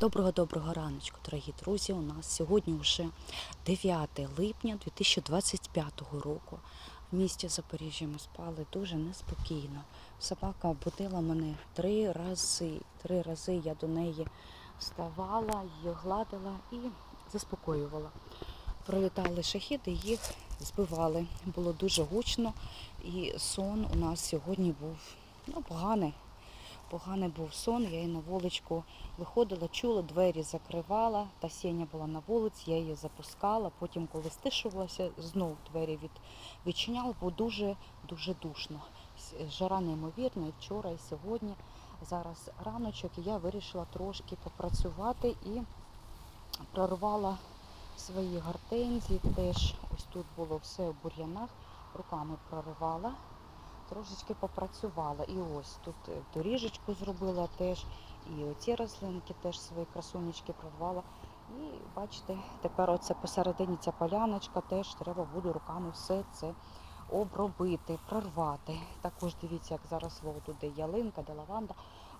Доброго-доброго раночку, дорогі друзі. У нас сьогодні вже 9 липня 2025 року. В місті Запоріжжя ми спали дуже неспокійно. Собака будила мене три рази. Три рази я до неї вставала, її гладила і заспокоювала. Пролітали шахіди, їх збивали. Було дуже гучно, і сон у нас сьогодні був ну, поганий. Поганий був сон, я її на вуличку виходила, чула, двері закривала, та сіня була на вулиці, я її запускала. Потім, коли стишувалася, знов двері від, відчиняла, бо дуже-дуже душно. Жара неймовірна, і вчора, і сьогодні. Зараз раночок, і я вирішила трошки попрацювати і прорвала свої гортензії. Теж ось тут було все в бур'янах, руками проривала трошечки попрацювала. І ось тут е, доріжечку зробила теж, і оці рослинки теж свої красунечки прорвала. І бачите, тепер оце посередині ця поляночка теж треба буде руками все це обробити, прорвати. Також дивіться, як зараз тут де ялинка, де лаванда.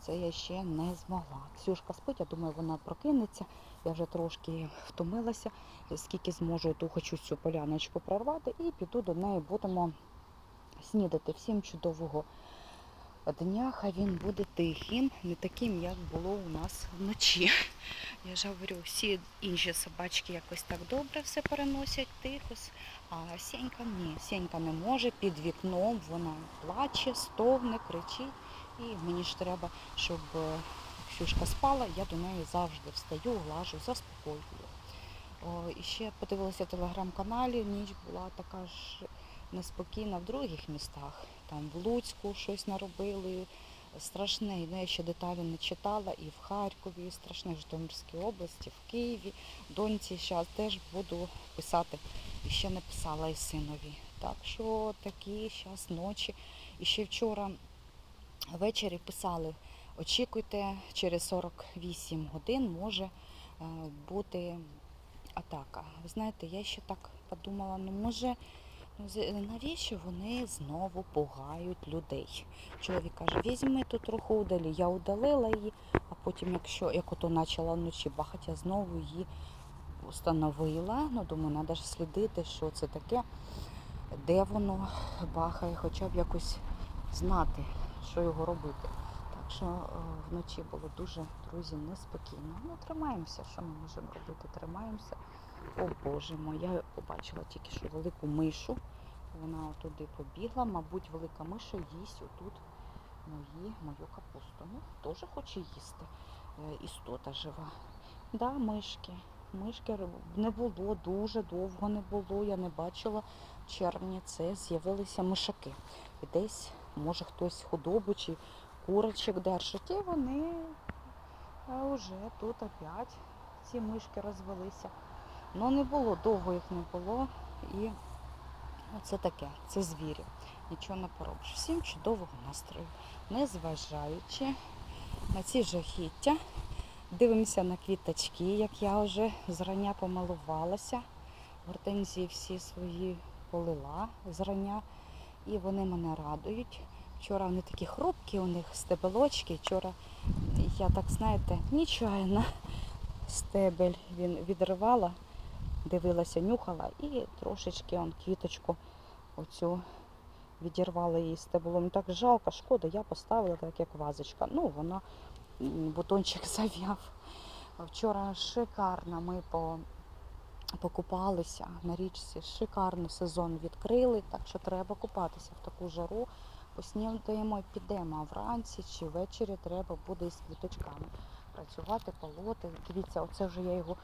Це я ще не змогла. Ксюшка спить, я думаю, вона прокинеться. Я вже трошки втомилася, скільки зможу, то хочу цю поляночку прорвати і піду до неї, будемо снідати. Всім чудового дня. Хай він буде тихим, не таким, як було у нас вночі. Я ж говорю, всі інші собачки якось так добре все переносять, тихо. А Сенька ні, Сенька не може під вікном, вона плаче, стогне, кричить. І мені ж треба, щоб е, Ксюшка спала, я до неї завжди встаю, глажу, заспокоюю. І ще подивилася в телеграм-каналі, ніч була така ж неспокійна в других містах. Там в Луцьку щось наробили. Страшне, я ще деталі не читала, і в Харкові, страшне в Житомирській області, в Києві. Доньці зараз теж буду писати. І ще не писала і синові. Так що такі зараз ночі. І ще вчора ввечері писали, очікуйте, через 48 годин може е, бути атака. Ви знаєте, я ще так подумала, ну може, навіщо вони знову пугають людей? Чоловік каже, візьми тут трохи удалі. Я удалила її, а потім, якщо як ото почала вночі бахати, я знову її встановила. Ну, думаю, треба ж слідити, що це таке, де воно бахає, хоча б якось знати, що його робити. Так що е, вночі було дуже, друзі, неспокійно. Ну, тримаємося, що ми можемо робити? Тримаємося. О Боже мой, я побачила тільки що велику мишу. Вона туди побігла. Мабуть, велика миша їсть отут мої, мою капусту. Ну, теж хоче їсти. Е, Істота жива. Да, мишки. Мишки не було, дуже довго не було. Я не бачила в червні. Це з'явилися мишаки. І десь, може, хтось худобу чи курочок держить. І вони вже тут опять ці мишки розвелися. Ну не було, довго їх не було. І це таке, це звірі. Нічого не поробиш. Всім чудового настрою. Незважаючи на ці жахіття, дивимося на квіточки, як я вже зрання помилувалася. Гортензії всі свої полила зрання. І вони мене радують. Вчора вони такі хрупкі, у них стебелочки. Вчора я так, знаєте, нечайно стебель він відривала, дивилася, нюхала і трошечки он квіточку оцю відірвала її стебло. Мені так жалко, шкода, я поставила так, як вазочка. Ну, вона бутончик зав'яв. Вчора шикарно ми по, покупалися на річці. Шикарний сезон відкрили, так що треба купатися в таку жару. Поснідаємо і підемо, а вранці чи ввечері треба буде із квіточками працювати, полоти. Дивіться, оце вже я його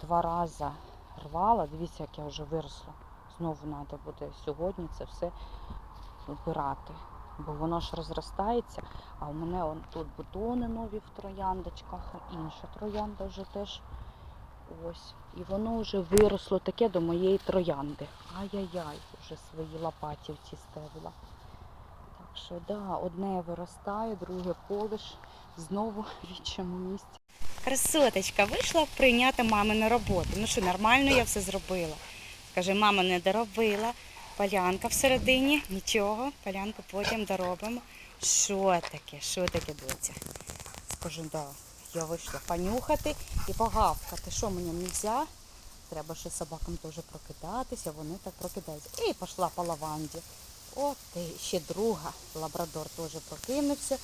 два рази рвала. Дивіться, як я вже виросла. Знову треба буде сьогодні це все вбирати. Бо воно ж розростається, а у мене он тут бутони нові в трояндочках, інша троянда вже теж ось. І воно вже виросло таке до моєї троянди. Ай-яй-яй, вже свої лопатівці ставила. Так що да, одне виростає, друге полиш, знову в іншому місці. Красоточка, вийшла прийняти мамину роботу. Ну що, нормально я все зробила. Скажи, мама не доробила. Полянка всередині, нічого, полянку потім доробимо. Що таке? Що таке доця? Скажу, да. я вийшла понюхати і погавкати. Що мені не можна? Треба ще собакам теж прокидатися, вони так прокидаються. І пішла по лаванді. От і ще друга. Лабрадор теж прокинувся.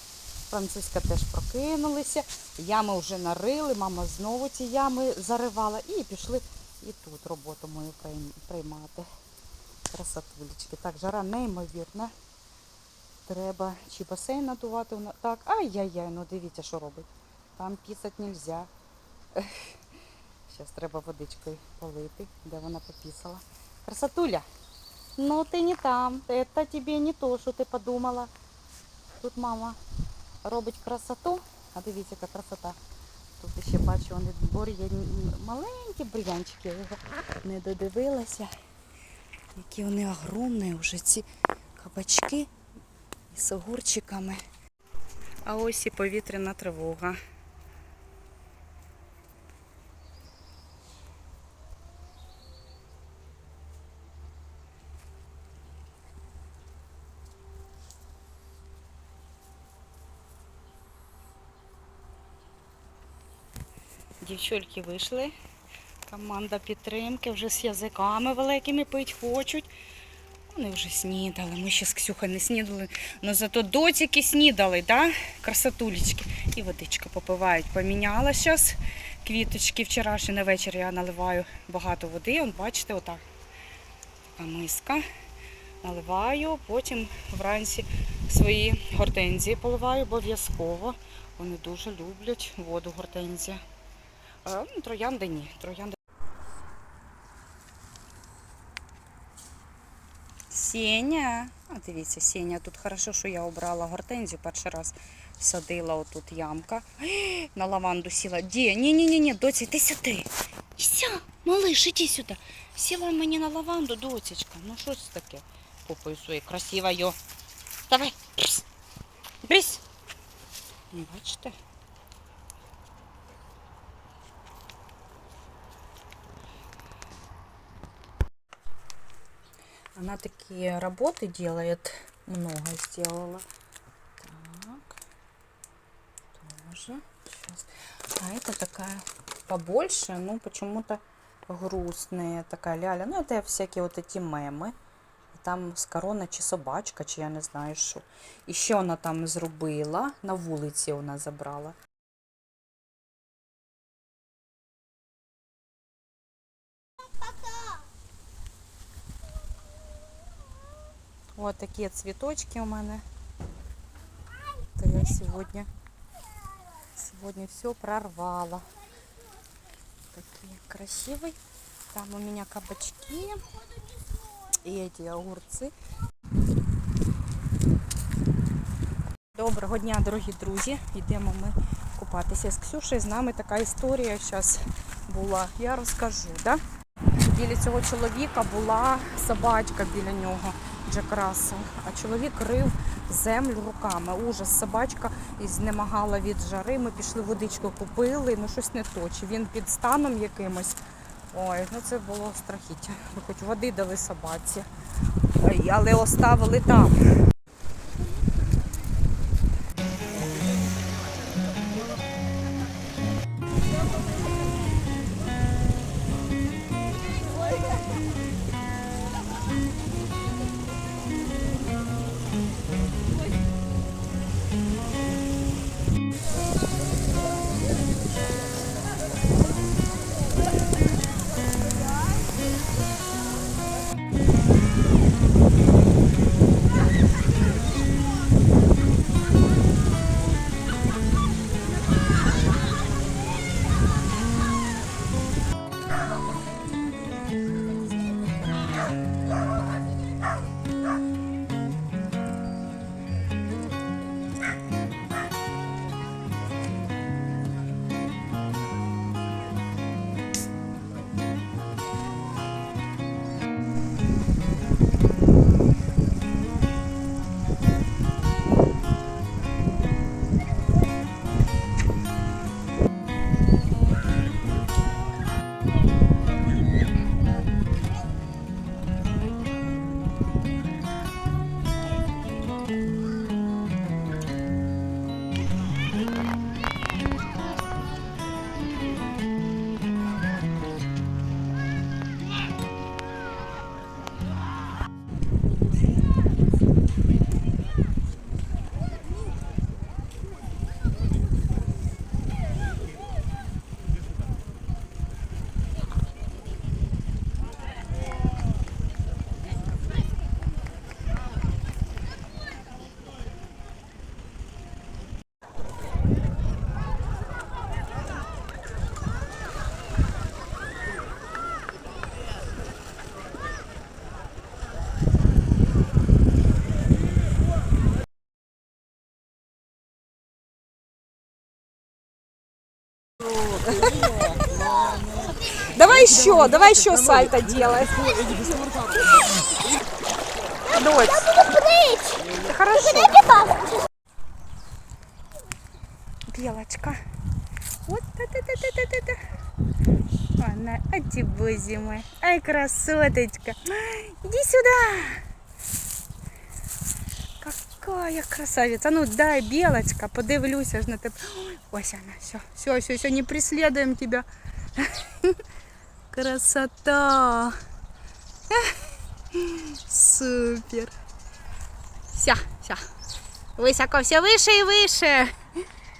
Франциска теж прокинулися. Ями вже нарили, мама знову ці ями заривала і пішли і тут роботу мою приймати. Красотулечки. Так, жара неймовірна. Треба чи басейн надувати. Так, ай-яй-яй, ну дивіться, що робить. Там пісати нельзя. Зараз треба водичкою полити, де вона попісала. Красотуля, ну ти не там. Это тебе не то, що ти подумала. Тут мама робить красоту. А дивіться, яка красота. Тут ще бачу, вони дворі маленькі бур'янчики, Я його не додивилася. Які вони огромні вже ці кабачки з огурчиками. А ось і повітряна тривога. Дівчульки вийшли. Команда підтримки вже з язиками великими пить хочуть. Вони вже снідали. Ми ще з Ксюхою не снідали. але зато доціки снідали, да? красотулечки. І водичка попивають. Поміняла зараз квіточки. Вчорашній на вечір я наливаю багато води. Вон, бачите, отак. Така миска. Наливаю, потім вранці свої гортензії поливаю обов'язково. Вони дуже люблять воду гортензія. А, ну, троянди ні. Троянди. Сеня. А дивіться, Сеня, тут хорошо, що я обрала гортензію. Перший раз садила отут ямка. На лаванду сіла. Ді, ні, ні, доці, ти сюди. Все, малиш, іди сюди. Сіла мені на лаванду, доцічка. Ну що це таке? Попою своєю красивою. Давай. Брись. Ну, Бачите? Она такие работы делает, много сделала. Так, тоже. Сейчас. А это такая побольше, ну почему-то грустная такая ляля. Ну это всякие вот эти мемы. Там з корона чи собачка, чи я не знаю що. І що вона там зробила? На вулиці вона забрала. Вот такие цветочки у мене. То я сегодня, сегодня все прорвала. Такие красивые. Там у меня кабачки и эти огурцы. Доброго дня, дорогі друзі. Йдемо ми купатися з Ксюшею. З нами така історія зараз була. Я розкажу, да? Біля цього чоловіка була собачка біля нього, Джек. А чоловік рив землю руками. Ужас, собачка знемагала від жари. Ми пішли водичку купили, ну щось не то. Чи він під станом якимось. Ой, ну це було страхіття. Хоч води дали собаці. Але оставили там. Давай еще, давай еще сальто делай. Дочь. Хорошо. Белочка. Вот та-та-та-та-та-та. Она, а ты боже мой. Ай, красоточка. Иди сюда. Какая красавица. Ну дай, белочка, подивлюся ж на тебе. Ось она, все, все, все, все, не преследуем тебя. Красота. Супер. Все, все. Высоко, все выше и выше.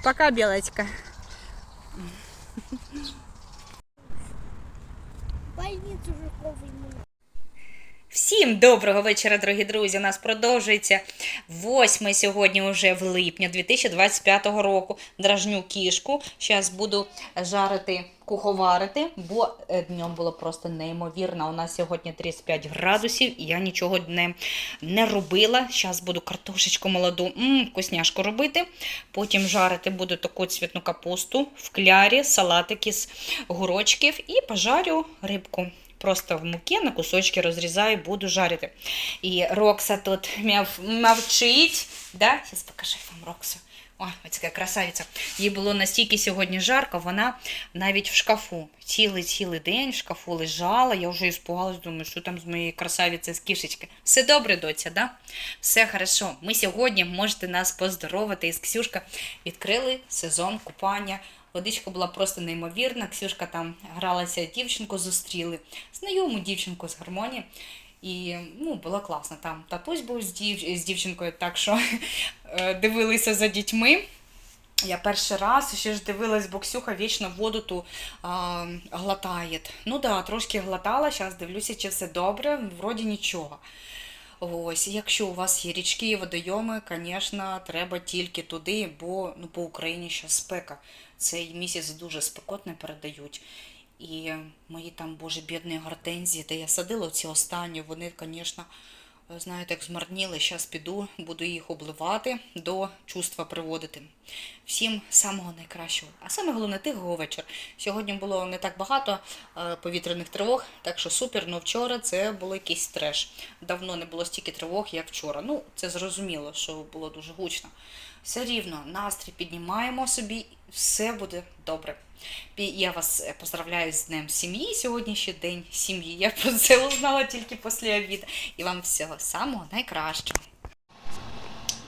Пока, белочка. больницу Жуковый Всім доброго вечора, дорогі друзі. У нас продовжується восьме сьогодні вже в липні 2025 року. Дражню кішку. Зараз буду жарити, куховарити, бо е, днем було просто неймовірно. У нас сьогодні 35 градусів, і я нічого не, не робила. Зараз буду картошечку молоду, м, вкусняшку робити. Потім жарити буду таку цвітну капусту в клярі, салатики з гурочків і пожарю рибку. Просто в муки на кусочки розрізаю, буду жарити. І Рокса тут мав, мовчить. Да? Зараз покажу вам Роксу. Ой, ось така красавиця. Їй було настільки сьогодні жарко, вона навіть в шкафу. Цілий-цілий день в шкафу лежала. Я вже іспугалась, думаю, що там з моєї красавиці з кішечки. Все добре, доця, да? Все хорошо. Ми сьогодні можете нас поздоровити. Із Ксюшка відкрили сезон купання. Водичка була просто неймовірна. Ксюшка там гралася дівчинку, зустріли знайому дівчинку з гармонії. І ну, було класно. Там татусь був з, дів... з дівчинкою, так що е, дивилися за дітьми. Я перший раз ще ж дивилась, бо Ксюха вічно воду ту а, глотає. Ну да, трошки глотала, зараз дивлюся, чи все добре, вроді нічого. Ось, якщо у вас є річки і водойоми, звісно, треба тільки туди, бо ну, по Україні ще спека. Цей місяць дуже спекотне передають. І мої там, боже, бідні гортензії, де я садила ці останні, вони, звісно, знаєте, як змарніли. Зараз піду, буду їх обливати, до чувства приводити. Всім самого найкращого. А саме головне тихого вечір. Сьогодні було не так багато е, повітряних тривог, так що супер, але вчора це було якийсь треш. Давно не було стільки тривог, як вчора. Ну, це зрозуміло, що було дуже гучно. Все рівно, настрій піднімаємо собі, все буде добре. Я вас е, поздравляю з Днем сім'ї. Сьогодні ще день сім'ї. Я про це узнала тільки після обіду. І вам всього самого найкращого.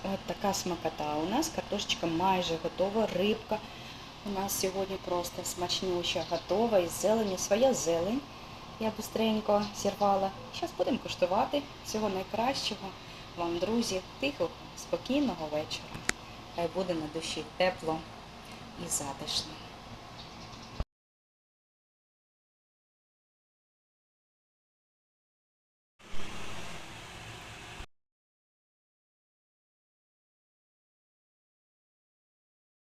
От така смакота. У нас картошечка майже готова, рибка. У нас сьогодні просто смачнюща, готова із зелені. Своя зелень. Я быстренько зірвала. Зараз будемо куштувати. Всього найкращого. Вам, друзі, тихого, спокійного вечора. Хай буде на душі тепло і затишно.